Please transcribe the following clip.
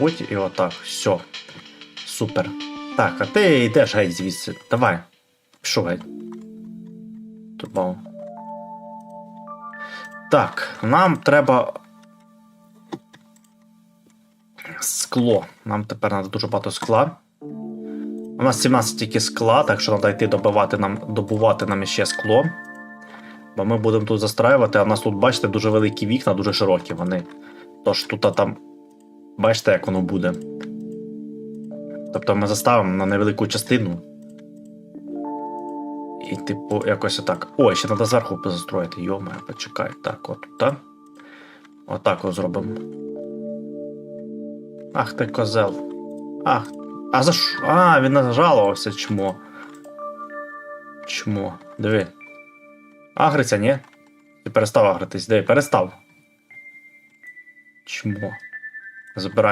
роботі і отак. Все. Супер. Так, а ти йдеш геть звідси. Давай. Пішов геть. Так, нам треба. Скло. Нам тепер треба дуже багато скла. У нас 17 тільки скла, так що треба йти добивати нам, добувати нам ще скло. Бо ми будемо тут застраювати, а в нас тут, бачите, дуже великі вікна, дуже широкі вони. Тож тут там. Бачите, як воно буде. Тобто ми заставимо на невелику частину. І, типу, якось отак. Ой, ще треба зверху позастроїти. Йома, почекай. Так, от так. Отак от зробимо. Ах ти козел. Ах. А за що? А, він нажалувався, чмо. Чмо. Диви. Агриться, ні? Ти перестав агритись, диви, перестав. Чмо. Also, but I.